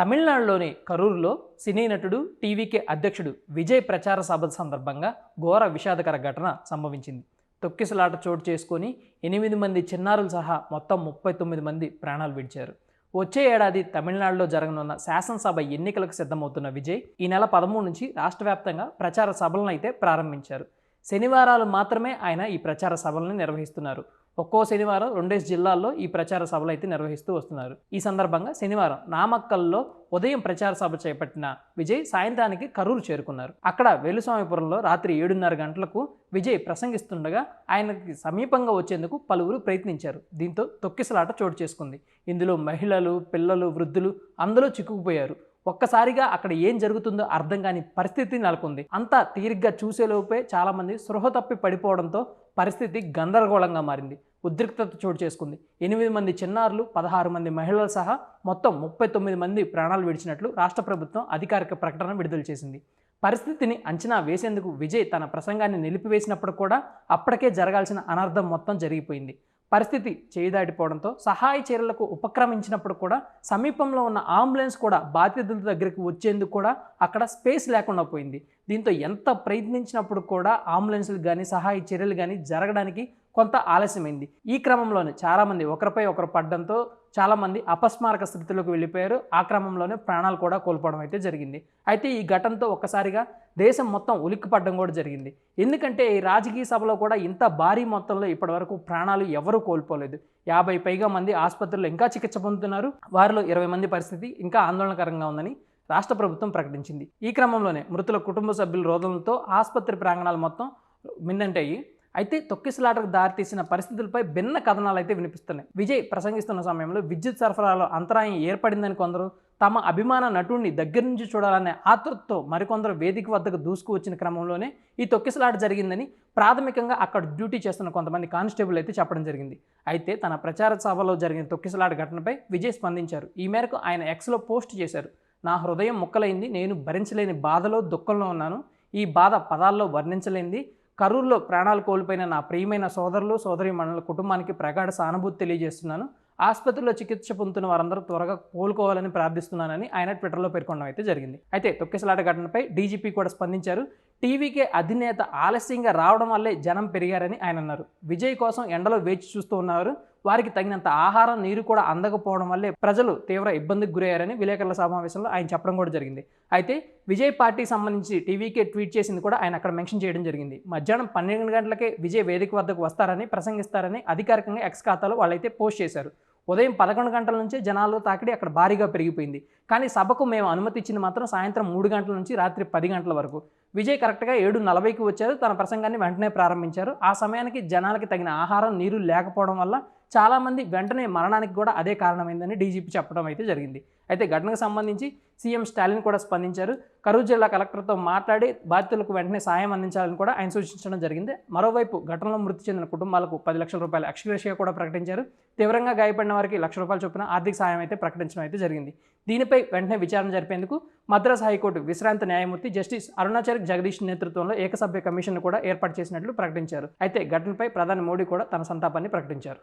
తమిళనాడులోని కరూరులో సినీ నటుడు టీవీకే అధ్యక్షుడు విజయ్ ప్రచార సభ సందర్భంగా ఘోర విషాదకర ఘటన సంభవించింది. తొక్కిసలాట చోటు చేసుకొని ఎనిమిది మంది చిన్నారులు సహా మొత్తం ముప్పై తొమ్మిది మంది ప్రాణాలు విడిచారు. వచ్చే ఏడాది తమిళనాడులో జరగనున్న శాసనసభ ఎన్నికలకు సిద్ధమవుతున్న విజయ్ ఈ నెల పదమూడు నుంచి రాష్ట్ర వ్యాప్తంగా ప్రచార సభలను అయితే ప్రారంభించారు. శనివారాలు మాత్రమే ఆయన ఈ ప్రచార సభలను నిర్వహిస్తున్నారు. ఒక్కో శనివారం రెండేసి జిల్లాల్లో ఈ ప్రచార సభలు అయితే నిర్వహిస్తూ వస్తున్నారు. ఈ సందర్భంగా శనివారం నామక్కల్లో ఉదయం ప్రచార సభ చేపట్టిన విజయ్ సాయంత్రానికి కరూరు చేరుకున్నారు. అక్కడ వేలుస్వామిపురంలో రాత్రి ఏడున్నర గంటలకు విజయ్ ప్రసంగిస్తుండగా ఆయనకి సమీపంగా వచ్చేందుకు పలువురు ప్రయత్నించారు. దీంతో తొక్కిసలాట చోటు చేసుకుంది. ఇందులో మహిళలు పిల్లలు వృద్ధులు అందరూ చిక్కుకుపోయారు. ఒక్కసారిగా అక్కడ ఏం జరుగుతుందో అర్థం కాని పరిస్థితి నెలకొంది. అంతా తీరిగ్గా చూసేలోపే చాలామంది సృహ తప్పి పడిపోవడంతో పరిస్థితి గందరగోళంగా మారింది. ఉద్రిక్తత చోటు చేసుకుంది. ఎనిమిది మంది చిన్నారులు పదహారు మంది మహిళలు సహా మొత్తం ముప్పై తొమ్మిది మంది ప్రాణాలు విడిచినట్లు రాష్ట్ర ప్రభుత్వం అధికారిక ప్రకటన విడుదల చేసింది. పరిస్థితిని అంచనా వేసేందుకు విజయ్ తన ప్రసంగాన్ని నిలిపివేసినప్పుడు కూడా అప్పటికే జరగాల్సిన అనర్థం మొత్తం జరిగిపోయింది. పరిస్థితి చేయిదాటిపోవడంతో సహాయ చర్యలకు ఉపక్రమించినప్పుడు కూడా సమీపంలో ఉన్న అంబులెన్స్ కూడా బాధితుల దగ్గరికి వచ్చేందుకు కూడా అక్కడ స్పేస్ లేకుండా పోయింది. దీంతో ఎంత ప్రయత్నించినప్పుడు కూడా అంబులెన్సులు కానీ సహాయ చర్యలు కానీ జరగడానికి కొంత ఆలస్యమైంది. ఈ క్రమంలోనే చాలామంది ఒకరిపై ఒకరు పడడంతో చాలామంది అపస్మారక స్థితిలోకి వెళ్ళిపోయారు. ఆ క్రమంలోనే ప్రాణాలు కూడా కోల్పోవడం అయితే జరిగింది. అయితే ఈ ఘటనతో ఒక్కసారిగా దేశం మొత్తం ఉలిక్కిపడడం కూడా జరిగింది. ఎందుకంటే ఈ రాజకీయ సభలో కూడా ఇంత భారీ మొత్తంలో ఇప్పటివరకు ప్రాణాలు ఎవరూ కోల్పోలేదు. యాభై పైగా మంది ఆసుపత్రుల్లో ఇంకా చికిత్స పొందుతున్నారు. వారిలో ఇరవై మంది పరిస్థితి ఇంకా ఆందోళనకరంగా ఉందని రాష్ట్ర ప్రభుత్వం ప్రకటించింది. ఈ క్రమంలోనే మృతుల కుటుంబ సభ్యుల రోదనలతో ఆసుపత్రి ప్రాంగణాలు మొత్తం మిన్నంటాయి అయితే తొక్కిసలాటకు దారితీసిన పరిస్థితులపై భిన్న కథనాలు అయితే వినిపిస్తున్నాయి. విజయ్ ప్రసంగిస్తున్న సమయంలో విద్యుత్ సరఫరాలో అంతరాయం ఏర్పడిందని కొందరు తమ అభిమాన నటుడిని దగ్గర నుంచి చూడాలనే ఆతృతతో మరికొందరు వేదిక వద్దకు దూసుకు వచ్చిన క్రమంలోనే ఈ తొక్కిసలాట జరిగిందని ప్రాథమికంగా అక్కడ డ్యూటీ చేస్తున్న కొంతమంది కానిస్టేబుల్ అయితే చెప్పడం జరిగింది. అయితే తన ప్రచార సభలో జరిగిన తొక్కిసలాట ఘటనపై విజయ్ స్పందించారు. ఈ మేరకు ఆయన ఎక్స్లో పోస్ట్ చేశారు. నా హృదయం ముక్కలైంది నేను భరించలేని బాధలో దుఃఖంలో ఉన్నాను. ఈ బాధ పదాల్లో వర్ణించలేనిది. కరూర్లో ప్రాణాలు కోల్పోయిన నా ప్రియమైన సోదరులు సోదరి మండల కుటుంబానికి ప్రగాఢ సానుభూతి తెలియజేస్తున్నాను. ఆసుపత్రిలో చికిత్స పొందుతున్న వారందరూ త్వరగా కోలుకోవాలని ప్రార్థిస్తున్నానని ఆయన ట్విట్టర్లో పేర్కొనడం అయితే జరిగింది. అయితే తొక్కిసలాట ఘటనపై డీజీపీ కూడా స్పందించారు. టీవీకే అధినేత ఆలస్యంగా రావడం వల్లే జనం పెరిగారని ఆయన అన్నారు. విజయ్ కోసం ఎండలో వేచి చూస్తూ ఉన్నారు. వారికి తగినంత ఆహారం నీరు కూడా అందకపోవడం వల్లే ప్రజలు తీవ్ర ఇబ్బందికి గురయ్యారని విలేకరుల సమావేశంలో ఆయన చెప్పడం కూడా జరిగింది. అయితే విజయ్ పార్టీ సంబంధించి టీవీకే ట్వీట్ చేసింది కూడా ఆయన అక్కడ మెన్షన్ చేయడం జరిగింది. మధ్యాహ్నం పన్నెండు గంటలకే విజయ్ వేదిక వద్దకు వస్తారని ప్రసంగిస్తారని అధికారికంగా ఎక్స్ ఖాతాలో వాళ్ళైతే పోస్ట్ చేశారు. ఉదయం పదకొండు గంటల నుంచే జనాలు తాకిడి అక్కడ భారీగా పెరిగిపోయింది. కానీ సభకు మేము అనుమతి ఇచ్చింది మాత్రం సాయంత్రం మూడు గంటల నుంచి రాత్రి పది గంటల వరకు. విజయ్ కరెక్ట్గా ఏడు నలభైకి వచ్చారు. తన ప్రసంగాన్ని వెంటనే ప్రారంభించారు. ఆ సమయానికి జనాలకి తగిన ఆహారం నీరు లేకపోవడం వల్ల చాలామంది వెంటనే మరణానికి కూడా అదే కారణమైందని డీజీపీ చెప్పడం అయితే జరిగింది. అయితే ఘటనకు సంబంధించి సీఎం స్టాలిన్ కూడా స్పందించారు. కరూరు జిల్లా కలెక్టర్తో మాట్లాడి బాధితులకు వెంటనే సాయం అందించాలని కూడా ఆయన సూచించడం జరిగింది. మరోవైపు ఘటనలో మృతి చెందిన కుటుంబాలకు పది లక్షల రూపాయల ఎక్స్గ్రేషియా కూడా ప్రకటించారు. తీవ్రంగా గాయపడిన వారికి లక్ష రూపాయలు చొప్పున ఆర్థిక సాయం అయితే ప్రకటించడం అయితే జరిగింది. దీనిపై వెంటనే విచారణ జరిపేందుకు మద్రాస్ హైకోర్టు విశ్రాంత న్యాయమూర్తి జస్టిస్ అరుణాచల్ జగదీష్ నేతృత్వంలో ఏకసభ్య కమిషన్ కూడా ఏర్పాటు చేసినట్లు ప్రకటించారు. అయితే ఘటనపై ప్రధాని మోడీ కూడా తన సంతాపాన్ని ప్రకటించారు.